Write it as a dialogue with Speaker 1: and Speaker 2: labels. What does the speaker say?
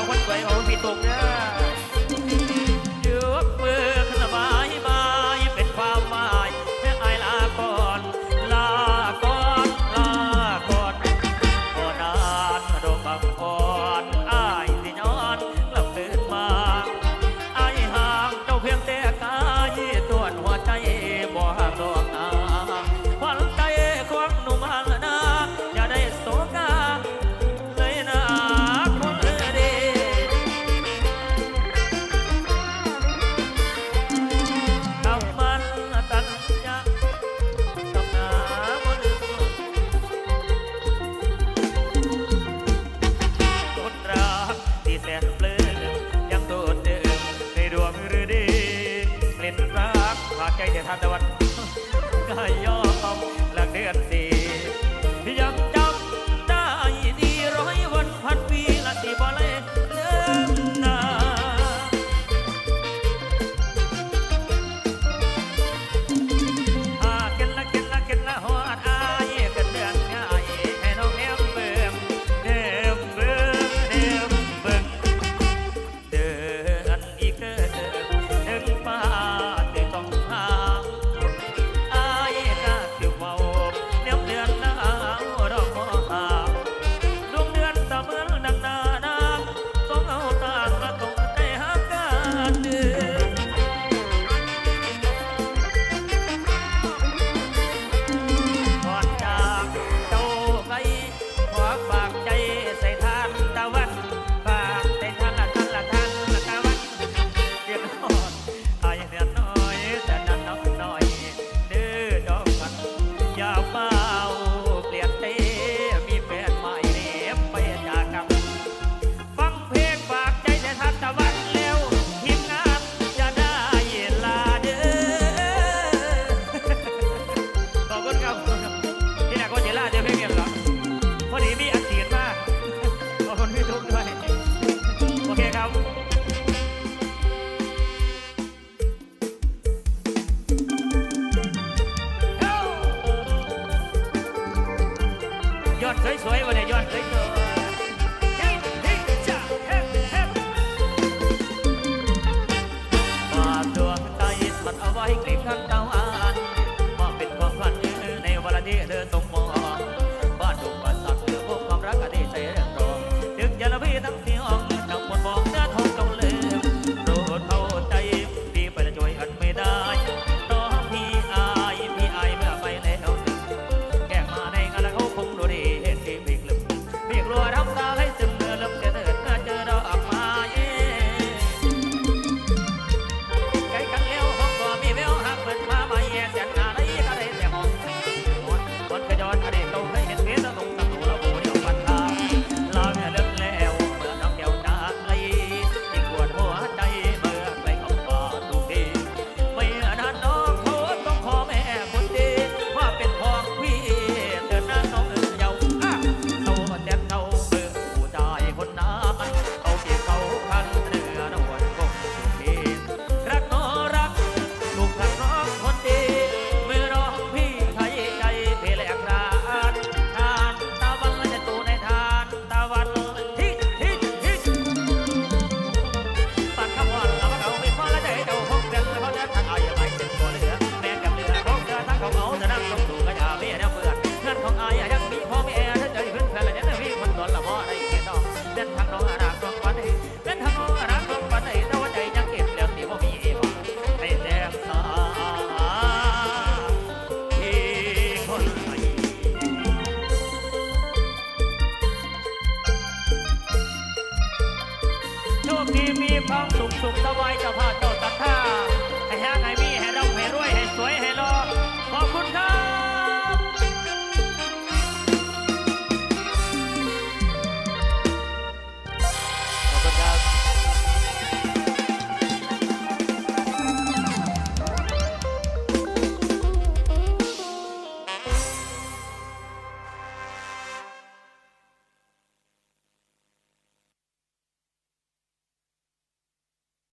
Speaker 1: าวคนสวยของพี่ตุกเด้อ ดีเล่นรักผากใจเดือดทานตะวันก็ยอมหลักเดือดสี YouTube ด้วย โอเคครับ ยอดสวยๆวันนี้ยอดสวยๆเฮ้ยดวงใจสัตว์อาไว้กลิ่นข้างเตาอานมอบเป็นความวัญในวันนี้เดินตรง ของเอาแต่นั่งต้องถูกกระยาเบี้ยเบื่เพื่อนของไอ้ยังมีพ่อแม่ถ้าเจอเพื่อนแฟนแล้วเนี่ยพี่คนสอนละพ่อได้แค่น้องเล่นทางน้องอาราบน้องปันเล่นทางน้องอาราบน้องปันเแต่ว่าใจยังเก็บเรื่องนี้พ่อมีพ่อไอ้แดงสาที่คนไทยโชคดีมีความสุขสุขสบายจะาภาพเจ้าตัดท่าให้แห้งให้